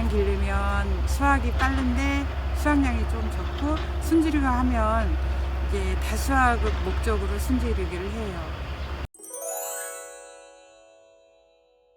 순지리만 기르면 수확이 빠른데 수확량이 좀 적고 순지리가 하면 이제 다수학 목적으로 순지리기를 해요.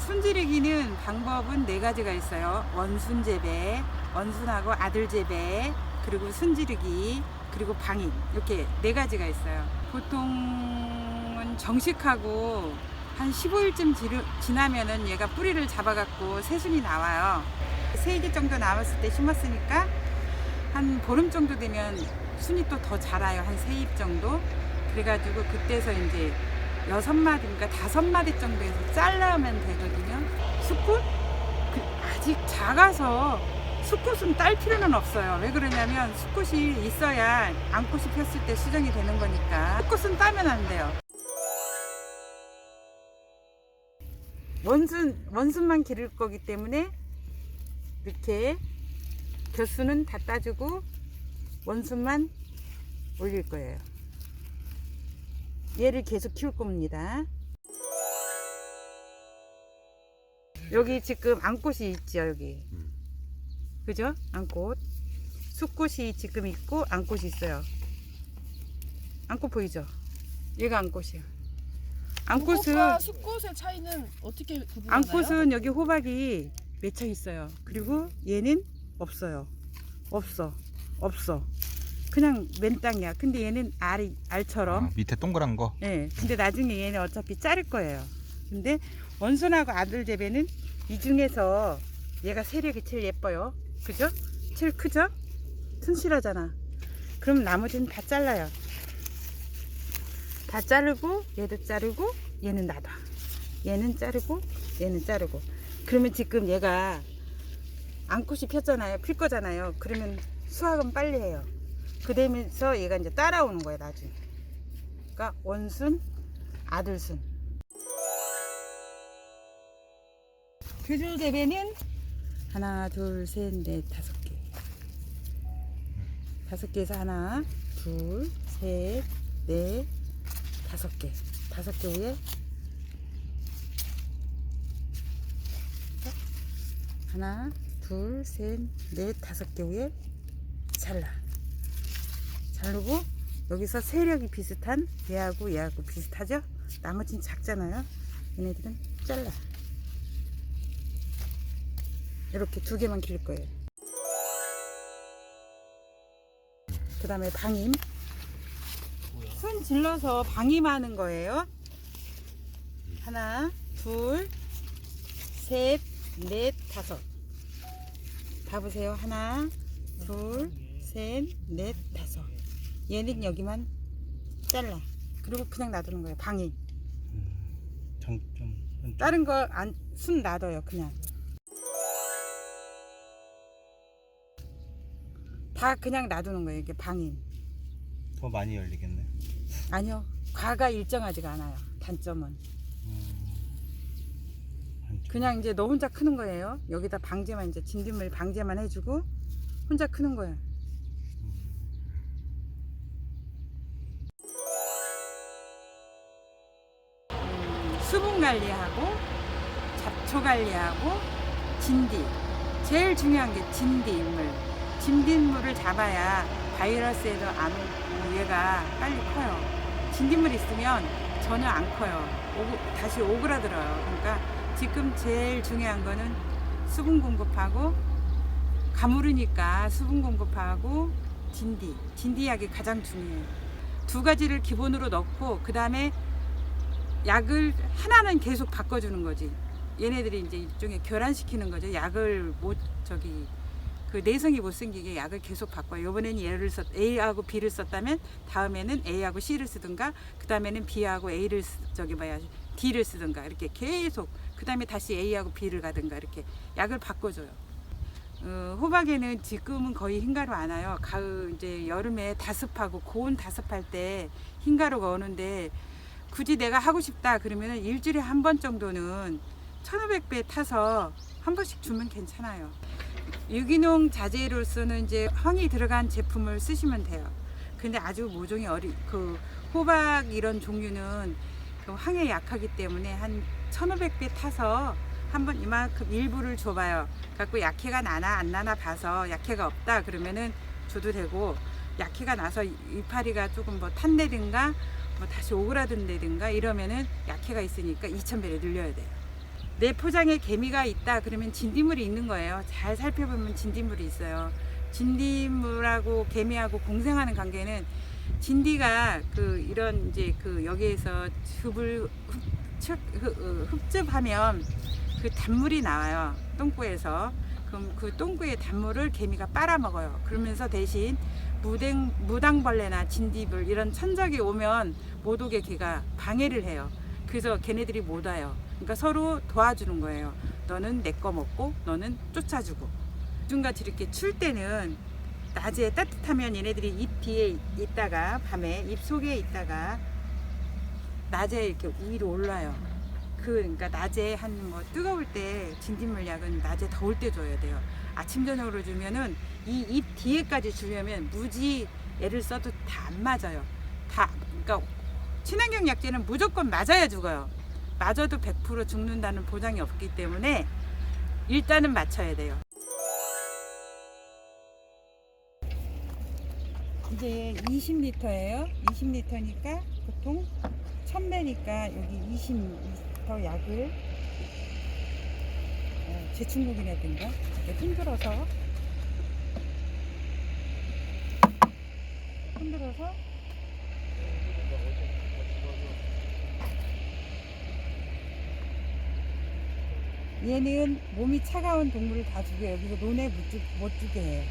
순지리기는 방법은 네 가지가 있어요. 원순 재배, 원순하고 아들 재배, 그리고 순지르기, 그리고 방인 이렇게 네 가지가 있어요. 보통은 정식하고 한 15일쯤 지나면은 얘가 뿌리를 잡아갖고 새순이 나와요. 세 개 정도 남았을 때 심었으니까 한 보름 정도 되면 순이 또 더 자라요. 한세잎 정도. 그래가지고 그때서 이제 여섯 마디인가 다섯 마디 정도에서 잘라면 되거든요. 수컷? 그 아직 작아서 수컷은 딸 필요는 없어요. 왜 그러냐면 수컷이 있어야 암꽃이 폈을 때 수정이 되는 거니까 수컷은 따면 안 돼요. 원순 원순만 기를 거기 때문에 이렇게 겨수는 다 따주고 원순만 올릴 거예요. 얘를 계속 키울 겁니다. 여기 지금 암꽃이 있죠 여기. 그죠? 암꽃. 숫꽃이 지금 있고 암꽃이 있어요. 암꽃 보이죠? 얘가. 암꽃은 암꽃과 숫꽃의 차이는 어떻게 구분하나요? 암꽃은 여기 호박이 맺혀 있어요. 그리고 얘는 없어요. 없어. 없어. 그냥 맨 땅이야. 근데 얘는 알이 알처럼 어, 밑에 동그란 거. 예. 근데 나중에 얘는 어차피 자를 거예요. 근데 원순하고 아들 재배는 이 중에서 얘가 세력이 제일 예뻐요. 그죠? 제일 크죠? 튼실하잖아. 그럼 나머지는 다 잘라요. 다 자르고 얘도 자르고 얘는 놔둬. 얘는 자르고 얘는 자르고. 그러면 지금 얘가 암꽃이 폈잖아요. 필 거잖아요. 그러면 수확은 빨리 해요. 그러면서 얘가 이제 따라오는 거예요, 나중에. 그러니까 원순, 아들순. 교주 재배는 하나, 둘, 셋, 넷, 다섯 개. 다섯 개에서 하나, 둘, 셋, 넷, 다섯 개. 다섯 개 위에 하나, 둘, 셋, 넷, 다섯 개 위에 잘라. 자르고 여기서 세력이 비슷한 얘하고 얘하고 비슷하죠? 나머지는 작잖아요. 얘네들은 잘라. 이렇게 두 개만 길 거예요. 그 다음에 방임. 손 질러서 방임하는 거예요. 하나, 둘, 셋, 넷, 다섯. 다 보세요. 하나, 둘, 셋, 넷, 다섯. 얘는 여기만 잘라. 그리고 그냥 놔두는 거예요. 방임. 장점. 다른 거안순 놔둬요. 그냥. 다 그냥 놔두는 거예요. 이게 방임. 더 많이 열리겠네. 아니요. 과가 일정하지가 않아요. 단점은. 그냥 이제 너 혼자 크는 거예요. 여기다 방제만 이제 진딧물 방제만 해주고 혼자 크는 거예요. 음, 수분 관리하고 잡초 관리하고 진디. 제일 중요한 게 진디물. 진딧물을 잡아야 바이러스에도 안 오고 얘가 빨리 커요. 진딧물 있으면 전혀 안 커요. 오고, 다시 오그라들어요. 그러니까 지금 제일 중요한 거는 수분 공급하고 가무르니까 수분 공급하고 진디. 진디약이 가장 중요해요. 두 가지를 기본으로 넣고 그 다음에 약을 하나는 계속 바꿔주는 거지. 얘네들이 이제 일종의 교란시키는 거죠. 약을 못 저기 그 내성이 못 생기게 약을 계속 바꿔요. 이번에는 얘를 썼 A하고 B를 썼다면 다음에는 A하고 C를 쓰든가 그 다음에는 B하고 A를 쓰, 저기 뭐야 D를 쓰든가 이렇게 계속 그 다음에 다시 A하고 B를 가든가 이렇게 약을 바꿔줘요. 어, 호박에는 지금은 거의 흰가루 안 와요. 가을 이제 여름에 다습하고 고온 다습할 때 흰가루가 오는데 굳이 내가 하고 싶다 그러면은 일주일에 한 번 정도는 1500배 타서 한 번씩 주면 괜찮아요. 유기농 자재로서는 이제 황이 들어간 제품을 쓰시면 돼요. 근데 아주 모종이 어리 그 호박 이런 종류는 그 황에 약하기 때문에 한 1500배 타서 한번 이만큼 일부를 줘봐요. 갖고 약해가 나나 안 나나 봐서 약해가 없다 그러면은 줘도 되고 약해가 나서 이파리가 조금 뭐 탄다든가 뭐 다시 오그라든다든가 이러면은 약해가 있으니까 2,000배를 늘려야 돼요. 내 포장에 개미가 있다 그러면 진딧물이 있는 거예요. 잘 살펴보면 진딧물이 있어요. 진딧물하고 개미하고 공생하는 관계는 진디가 그 이런 이제 그 여기에서 흡을 흡, 흡, 흡즙하면 그 단물이 나와요 똥구에서. 그럼 그 똥구의 단물을 개미가 빨아먹어요. 그러면서 대신 무댕 무당벌레나 진딧물 이런 천적이 오면 못 오게 걔가 방해를 해요. 그래서 걔네들이 못 와요. 그러니까 서로 도와주는 거예요. 너는 내 거 먹고 너는 쫓아주고. 요즘같이 이렇게 출 때는 낮에 따뜻하면 얘네들이 잎 뒤에 있다가 밤에 잎 속에 있다가 낮에 이렇게 위로 올라요. 그 그러니까 낮에 한 뭐 뜨거울 때 진딧물 약은 낮에 더울 때 줘야 돼요. 아침 저녁으로 주면은 이 잎 뒤에까지 주려면 무지 애를 써도 다 안 맞아요. 다 그러니까 친환경 약제는 무조건 맞아야 죽어요. 맞아도 100% 죽는다는 보장이 없기 때문에 일단은 맞춰야 돼요. 이제 20리터예요. 20리터니까 보통 1000배니까 여기 20리터 약을 어, 제충국이라든가 흔들어서 흔들어서 얘는 몸이 차가운 동물을 다 죽여요. 여기서 논에 못, 죽, 못 죽게 해요.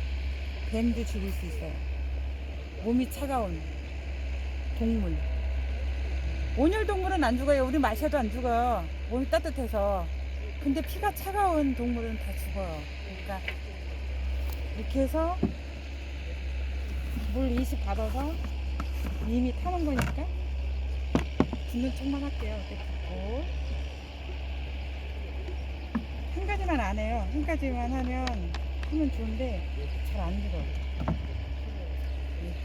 뱀도 죽일 수 있어요. 몸이 차가운 동물. 온열 동물은 안 죽어요. 우리 마셔도 안 죽어요. 몸이 따뜻해서. 근데 피가 차가운 동물은 다 죽어요. 그러니까 이렇게 해서 물 20 받아서 이미 타는 거니까 붓는 척만 할게요. 이렇게 붓고 한 가지만 안 해요. 한 가지만 하면 하면 좋은데 잘 안 들어요.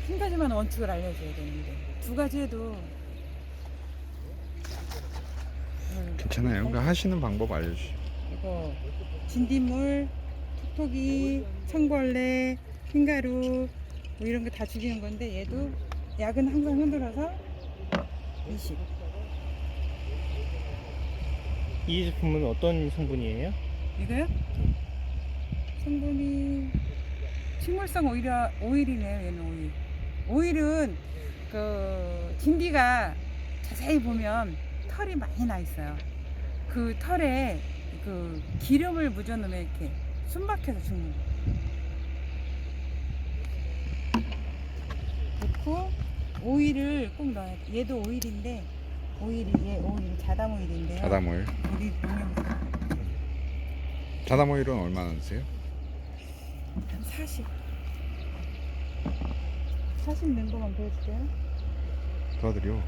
한 가지만 원칙을 알려줘야 되는데 두 가지 해도 음, 괜찮아요. 그러니까 하시는 방법 알려주시죠. 이거 진딧물, 톡톡이, 청벌레, 흰가루 뭐 이런 거 다 죽이는 건데 얘도 약은 항상 흔들어서 20. 이 제품은 어떤 성분이에요? 이거요? 성분이 식물성 오일이라 오일이네요. 얘는 오일. 오일은 그 진디가 자세히 보면 털이 많이 나 있어요. 그 털에 그 기름을 묻어놓으면 이렇게 숨막혀서 죽는 거예요. 넣고 오일을 꼭 넣어야 돼. 얘도 오일인데 오일이 얘 오일 자담 오일인데요. 자담 오일. 우리 농협 자담 오일은 얼마나 드세요? 한 40. 40 넣은 거만 보여줄게요. 도와드려.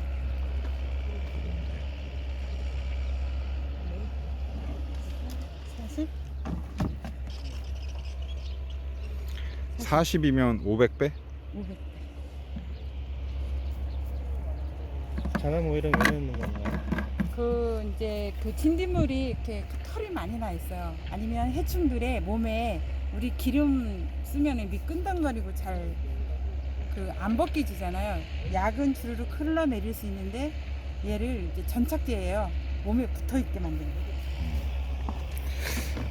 40? 40이면 500배? 500. 자남 오일은 왜 넣는 건가요? 그 이제 그 진딧물이 이렇게 그 털이 많이 나 있어요. 아니면 해충들의 몸에 우리 기름 쓰면 밑 끈덕거리고 잘 그 안 벗기지잖아요. 약은 주르륵 흘러내릴 수 있는데 얘를 이제 전착제예요. 몸에 붙어 있게 만드는 거.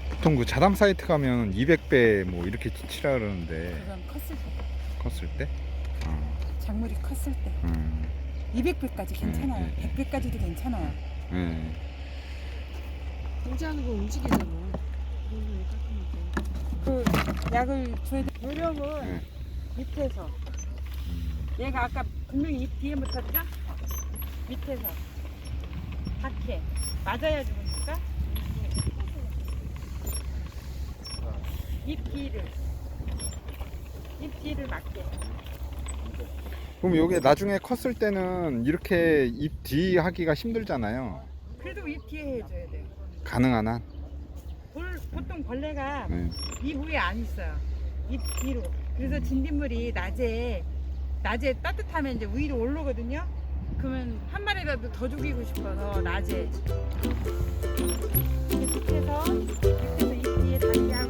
보통 그 자담 사이트 가면 200배 뭐 이렇게 치라 그러는데 그건 컸을 때, 컸을 때? 어, 작물이 컸을 때 음, 200배까지 괜찮아요. 음, 음. 100배까지도 괜찮아요. 예. 공지하는 거 움직이잖아. 약을 줘야 돼. 요령은 네. 밑에서 음, 얘가 아까 분명히 입 뒤에 붙었죠? 밑에서 박해 맞아야 죽으니까 입 뒤를 입 뒤를 맞게 그럼 요게 나중에 컸을 때는 이렇게 입 뒤 하기가 힘들잖아요. 그래도 입 뒤에 해줘야 돼요 가능한 한. 네. 보통 벌레가 네. 이후에 안 있어요. 입 뒤로. 그래서 음. 진딧물이 낮에 낮에 따뜻하면 이제 위로 올라오거든요. 그러면 한 마리라도 더 죽이고 싶어서 낮에 이렇게 해서 이렇게 해서 입 뒤에 다시 하고